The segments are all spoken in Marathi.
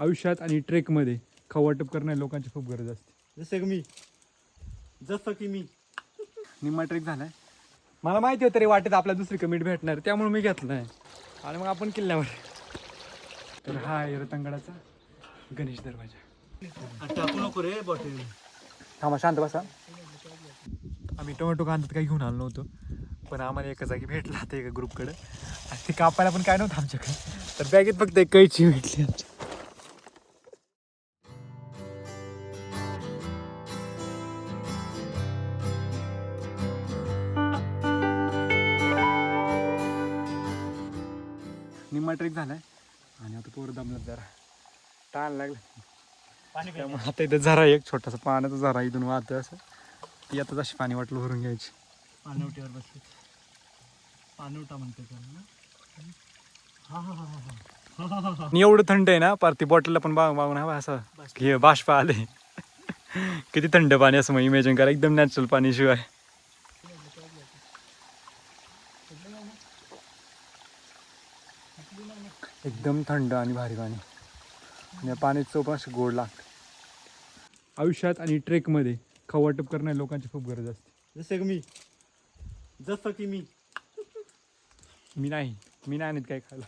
आयुष्यात आणि ट्रेकमध्ये खाऊ वाटप करणाऱ्या लोकांची खूप गरज असते. जसं की मी. जसं की मी. निम्मा ट्रेक झालाय. मला माहिती होतं रे वाटेत आपल्या दुसरी कमिट भेटणार त्यामुळे मी घेतलं आहे आणि मग आपण किल्ल्यावर. तर हा आहे रतनगडाचा गणेश दरवाजा. टाकू नको रे बॉटल थांबा शांत बसा. आम्ही टोमॅटो कांद्यात काही घेऊन आलो नव्हतो पण आम्हाला एका जागी भेटला आता एका ग्रुपकडं आणि ते कापायला पण काय नव्हतं आमच्याकडे. तर बॅगेत फक्त एक कैची भेटली आमच्या रिकामा ट्रेक झालाय. आणि आता पोर दमलं जरा. टाळ लागलं. त्यामुळे आता इथं झरा एक छोटासा पाण्याचा झरा इथून वाहतोय असं. ती आता जशी पाणी वाटलं भरून घ्यायची. पाणवटीवर बसते पाणवटा म्हणते हा हा एवढं थंड आहे ना पार ती बॉटलला पण बाग बाग हवा असं. हे बाष्प आले किती थंड पाणी असं मग इमेजिन करा एकदम नॅचरल पाणी शिवाय. एकदम थंड आणि भारी पाणी. आणि या पाण्याची चव पण अशी गोड लागते. आयुष्यात आणि ट्रेकमध्ये खाऊ वाटप करणाऱ्या लोकांची खूप गरज असते. जसं की मी. जसं की मी. मी नाही. मी नाही आणत काय खायला.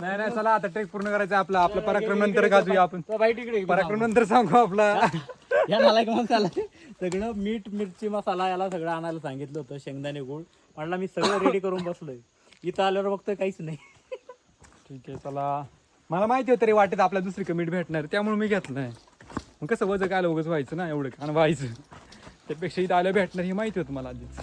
नाही नाही चला आता ट्रेक पूर्ण करायचं आपला. आपला पराक्रम नंतर गाजूया आपण. पराक्रम नंतर सांगू आपला. या मसाला सगळं मीठ मिरची मसाला याला सगळं आणायला सांगितलं होतं शेंगदाणे गुळ. म्हणला मी सगळं रेडी करून बसलोय. इथं आल्यावर बघतोय काहीच नाही. ठीक आहे चला. मला माहिती होतं रे वाटेत आपल्या दुसरी कमिट भेटणार. त्यामुळे मी घेतलं नाही. मग कसं वजन काय उगच व्हायचं ना एवढं. आणि व्हायचं. त्यापेक्षा इथं आलं भेटणार हे माहिती होतं मला आधीच.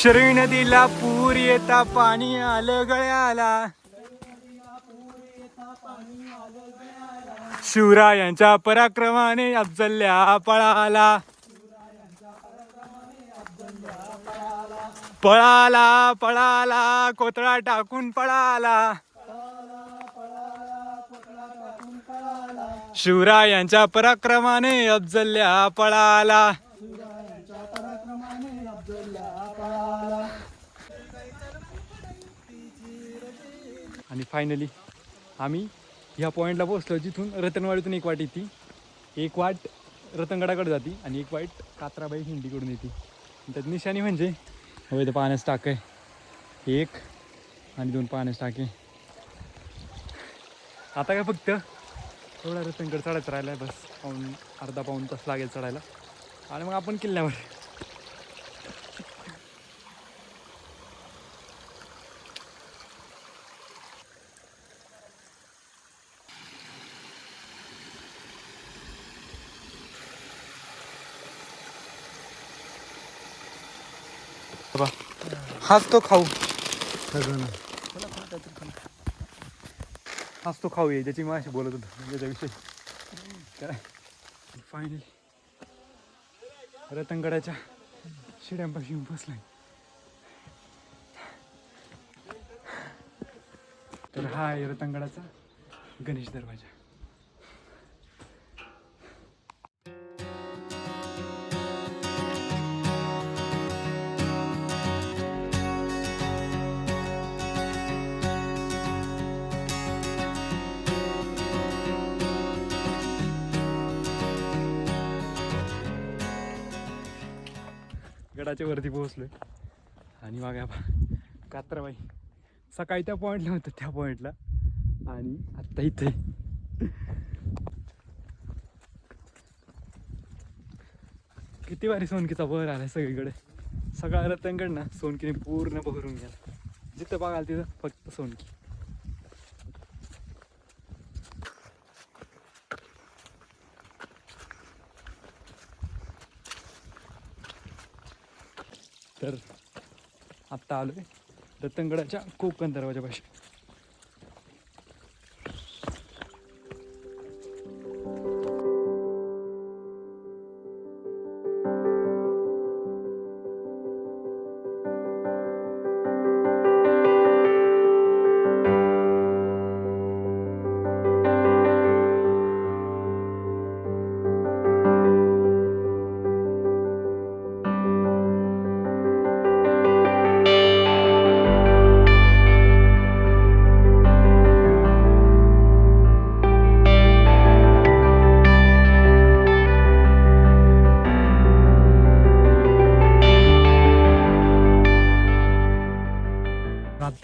श्री नदीला पूर येता पाणी आलं गळ्याला. शिवरायांच्या पराक्रमाने अफजल्या पळाला. पळाला पळाला कोतळा टाकून पळाला. शिवरायांच्या पराक्रमाने अफजल्या पळाला. आणि फायनली आम्ही ह्या पॉईंटला पोहोचलो जिथून रतनवाडीतून एक वाट येते. एक वाट रतनगडाकडे जाते आणि एक वाट कात्राबाई हिंडीकडून येते. त्यात निशाणी म्हणजे हवे तर पाण्यास टाक आहे. एक आणि दोन पाण्यास टाके आता काय फक्त थोडा रतनगड चढायचं राहिला आहे बस. पाऊन अर्धा पाऊन तास लागेल चढायला. आणि मग आपण किल्ल्यावर. हाच तो खाऊ सगळं हाच तो खाऊ आहे ज्याची माझ्याशी बोलत होतो त्याच्याविषयी फायनली रतनगडाच्या शिड्यांपाशी येऊन बसलाय तर हा आहे रतनगडाचा गणेश दरवाजा गडाच्या वरती पोहोचलो आणि मग बा कात्राबाई. सकाळी त्या पॉईंटला होतं त्या पॉईंटला आणि आत्ता इथे. किती भारी सोनकीचा बहर आला सगळीकडे. सगळ्या रतनगड ना सोनकीने पूर्ण बहरून गेला. जिथं बघाल तिथं फक्त सोनकी तर आत्ता आलो आहे रतनगडाच्या कोकण दरवाजापाशी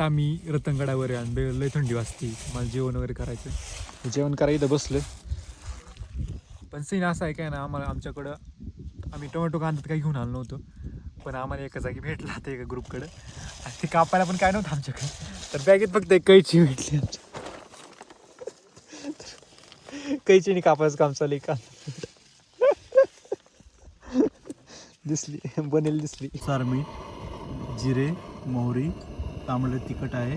आता मी रतनगडावर आहे. आणि लय थंडी वाजते. मला जेवण वगैरे करायचं जेवण करायला इथं बसलं पण सीन असा आहे काय ना आम्हाला आमच्याकडं आम्ही टोमॅटो कांद्यात काही घेऊन आलो नव्हतो. पण आम्हाला एका जागी भेटला होता एका ग्रुपकडं आणि ते कापायला पण काय नव्हतं आमच्याकडे. तर बॅगेत फक्त एक कैची भेटली आमच्या कैचीने कापायचं काम चालू का? दिसली बनेल दिसली. मीठ जिरे मोहरी तांबडं तिखट आहे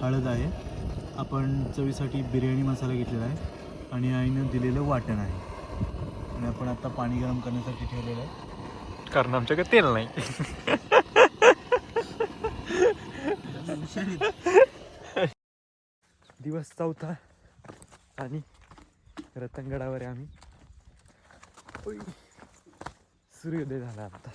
हळद आहे. आपण चवीसाठी बिर्याणी मसाला घेतलेला आहे आणि आईनं दिलेलं वाटण आहे. आणि आपण आता पाणी गरम करण्यासाठी ठेवलेलं आहे. कारण आमच्याकडे तेल नाही. दिवस चौथा आणि रतनगडावर आम्ही. सूर्योदय झाला आता.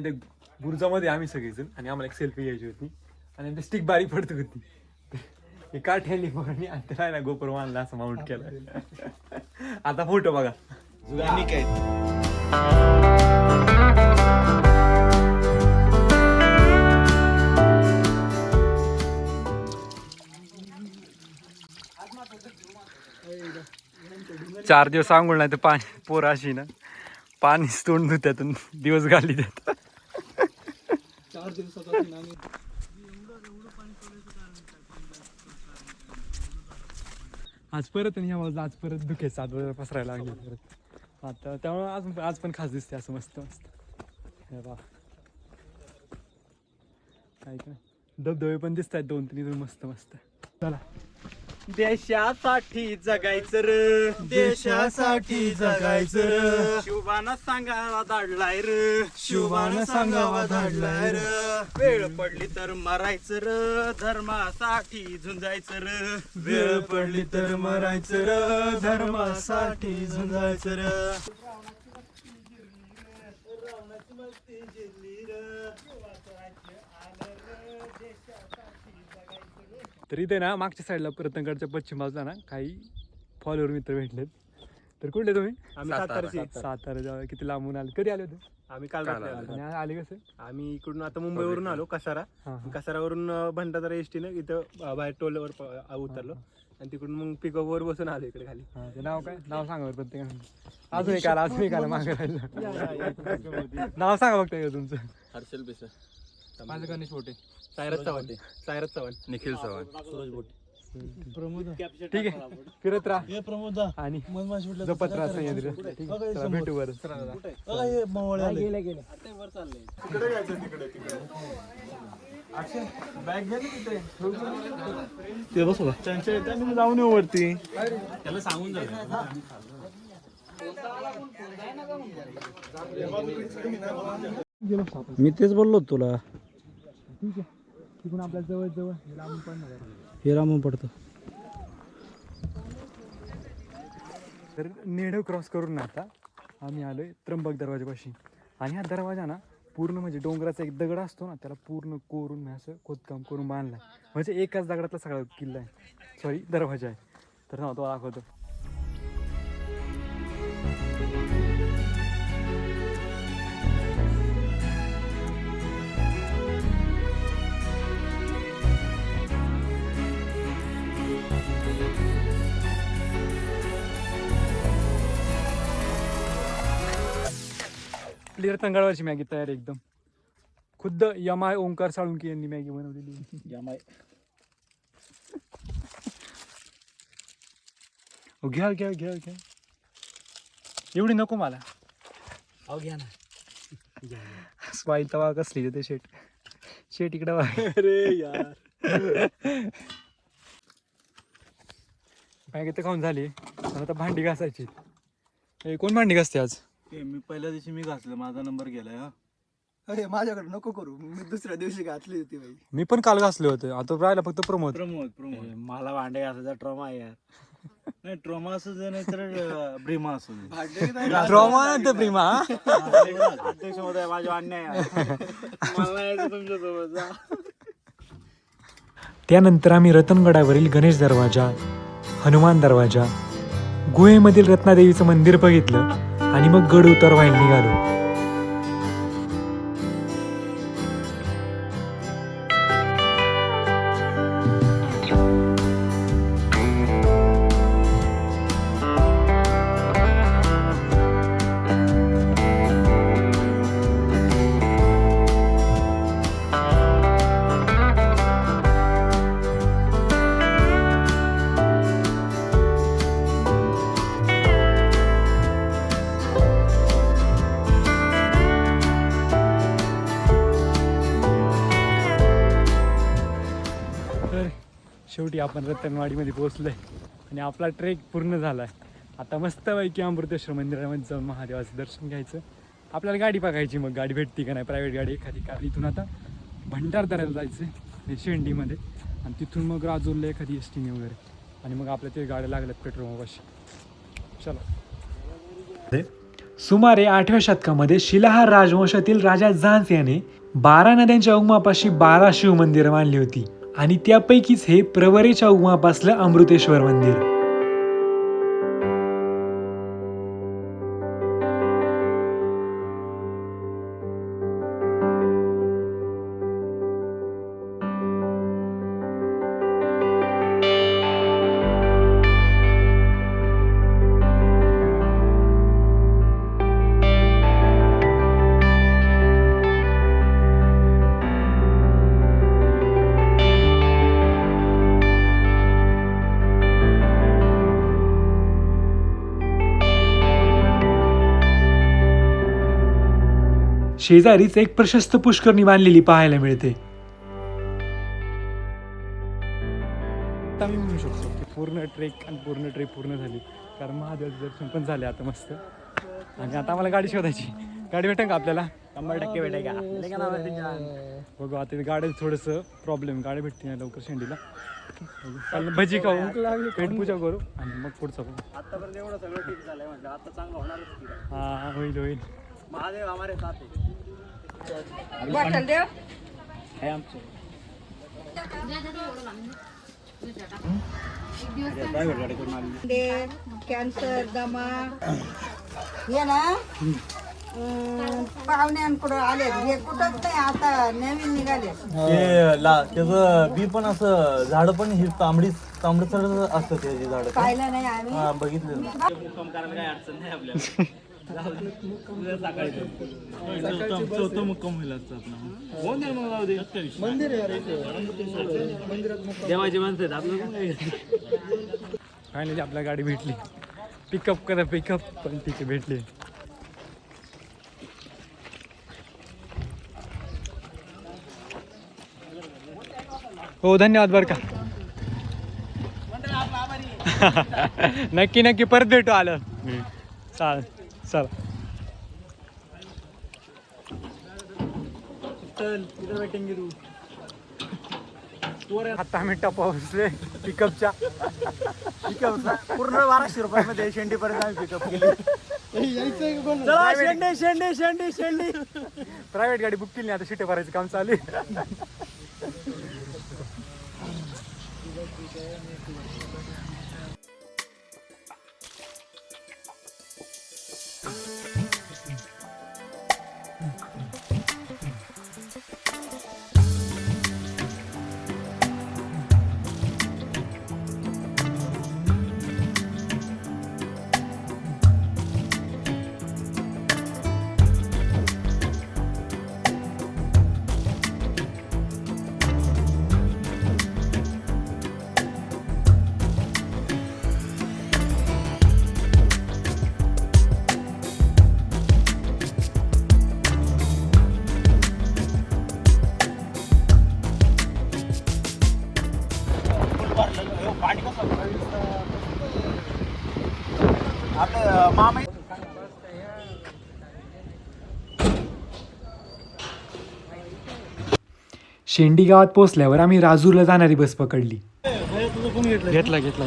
आणि ते बुर्जामध्ये आम्ही सगळेजण आणि आम्हाला एक सेल्फी घ्यायची होती. आणि ते स्टिक बारीक पडत होती. हे काठ्याली पोरांनी आणि त्याला ना गोपर मानला असं माउंट केलं. आता फोटो बघा. चार दिवस आंघोळ नाही तर पाणी पोर अशी ना पाणीच तोंड त्यातून दिवस घाली देत आज परत आणि आवाज आज परत दुखे सात वेळा पसरायला लागले परत. आता त्यामुळे आज आज पण खास दिसते असं मस्त मस्त. हे बा काय काय? धबधबे पण दिसत आहेत दोन तीन मस्त मस्त. चला. देशासाठी जगायचं र. देशासाठी जगायचं र. शिवबानं सांगावा धाडलाय र. शिवबानं सांगावा धाडलाय र. वेळ पडली तर मरायचं र. धर्मासाठी झुंजायचं र. वेळ पडली तर मरायचं र. धर्मासाठी झुंजायचं र. तर इथे ना मागच्या साईडला रतनगडच्या पश्चिम बाजूला ना काही फॉलोअर मित्र भेटलेत. तर कुठले तुम्ही? आम्ही सातारचे. सातारा जवळ. किती लांबून आले? कधी आले होते? आम्ही काल रात्री आलो. आणि आले कसे? आम्ही इकडून आता मुंबईवरून आलो कसारा. कसारावरून भंडारा एस टीनं इथं बाहेर टोलवर प- उतरलो. आणि तिकडून मग पिकअप वर बसून आलो इकडे खाली. हां ते नाव काय? नाव सांगा बरं प्रत्येकानं अजून एक आला अजून एक आला मागे राहिलं. नाव सांगा फक्त एकदा तुमचं. हर्षल बेसर माझं गणेश मोठे सायरथ चव्हाण सायरथ चव्हाण. निखिल चव्हाण. सूरज बोटे. ठीक आहे. फिरत राहा. प्रमोद आणि मधमाशी जपत राहा सह्याद्री ठीक आहे. चला, भेटू बरं. ते बस त्यांच्या येत्या जाऊन येऊ वरती. मी तेच बोललो तुला. ठीक आहे. तिकडून आपल्या जवळ जवळ हे लांबून पडणार आहे. हे रामून पडतं. तर नेढं क्रॉस करून ना आता आम्ही आलोय त्र्यंबक दरवाजापाशी. आणि हा दरवाजा ना पूर्ण म्हणजे डोंगराचा एक दगड असतो ना त्याला पूर्ण कोरून मी असं खोदकाम करून बांधला म्हणजे एकाच दगडातला सगळा किल्ला आहे. सॉरी दरवाजा आहे. तर ना तो दाखवतो. आपली रतनगडवरची मॅगी तयार आहे एकदम. खुद्द यमाय ओंकार साळुंके यांनी मॅगी बनवलेली हो, घ्या घ्या घ्या घ्या एवढी नको मला. अहो घ्या ना. स्माईल तवा कसली ते शेट? शेट इकडे अरे यार. मॅगी तर खाऊन झाली. आता भांडी घासायची. कोण भांडी घासते आज? ते मी पहिल्या दिवशी मी घासलं माझा नंबर गेलाय हा. अरे माझ्याकडे नको करू. मी दुसऱ्या दिवशी घातली होती बाई. मी पण काल घासले होते. आता राहिला फक्त प्रमोद. प्रमोद प्रमोद. मला भांडे घासायचा ट्रॉमा आहे यार. नाही ट्रॉमा असू दे नाही तर ब्रिमा असू दे. भांडे ट्रॉमा नंतर प्रेमा हा? अध्यक्ष महोदय माझे अन्याय आहे. मला यायचं तुमच्यासोबत जा. त्यानंतर आम्ही रतनगडावरील गणेश दरवाजा हनुमान दरवाजा गुहेमधील रत्नादेवीचं मंदिर बघितलं आणि मग गड उतार व्हायला निघालो. शेवटी आपण रतनवाडीमध्ये पोहोचलोय. आणि आपला ट्रेक पूर्ण झाला आहे आता मस्तपैकी अमृतेश्वर मंदिरामध्ये जाऊन महादेवाचं दर्शन घ्यायचं. आपल्याला गाडी बघायची मग. गाडी भेटती का नाही? प्रायव्हेट गाडी एखादी कार. इथून आता भंडारदऱ्याला जायचं आहे शेंडीमध्ये आणि तिथून मग राजूरला एखादी एस टीने वगैरे. आणि मग आपल्या ते गाड्या लागल्यात पेट्रोल पंपाशी. चला. सुमारे आठव्या शतकामध्ये शिलाहार राजवंशातील राजा झांस याने बारा नद्यांच्या उगमापाशी बारा शिव मंदिर बांधली होती. आणि त्यापैकीच हे प्रवरेच्या उमापासलं अमृतेश्वर मंदिर. शेजारीच एक प्रशस्त पुष्करणी बांधलेली पाहायला मिळते. मी म्हणू शकतो की पूर्ण ट्रेक आणि पूर्ण ट्रेक पूर्ण झाली. कारण महादेवाचं दर्शन पण झाले आता मस्त. आणि आता आम्हाला गाडी शोधायची. गाडी भेटेल का आपल्याला? शंभर टक्के भेटेल का? बघू आता गाडी थोडंसं प्रॉब्लेम गाडी भेटते नाही लवकर शेंडीला. भजी खाऊ. पेट पूजा करू आणि मग पुढचं बघू. आतापर्यंत एवढं सगळं ठीक झालंय म्हटलं आता चांगलं होणारच. हा होईल होईल. महादेव हमारे साथ है बॉटल देव? हे आमचं. कॅन्सर दमा. हे ना. पाहुण्यांकडं आले. हे कुठंच नाही आता नवीन निघाले. ते ला त्याचं बी पण असं झाड पण ही तांबडी तांबडसर असतं त्याची झाड. पाहिलं नाही आम्ही. हा बघितलं. काही अडचण नाही आपल्याला. चौथं मुक्काम होईल आजचा आपला. होऊन जाईल मग जाऊ दे देवाची माणसं आहेत. आपलं फायनली आपल्या गाडी भेटली. पिकअप करा पिकअप पण ठीक आहे भेटली. हो धन्यवाद बरं का. नक्की नक्की. परत भेटू आलं. चाल चला. आता मिनिटा पोहोचले पिकअपच्या पिकअपचा पूर्ण बाराशे रुपयामध्ये शेंडीपर्यंत आम्ही पिकअप केली. शेंडे शेंडे शेंडे शेंडी. प्रायव्हेट गाडी बुक केली आता शिटे भरायचं काम चालू आहे. शेंडी गावात पोहोचल्यावर आम्ही राजूरला जाणारी बस पकडली. तुझं कोण घेतलं घेतला घेतला. घेतला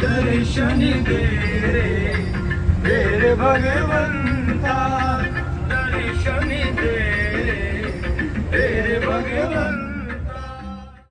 दर्शन दे रे भगवंता।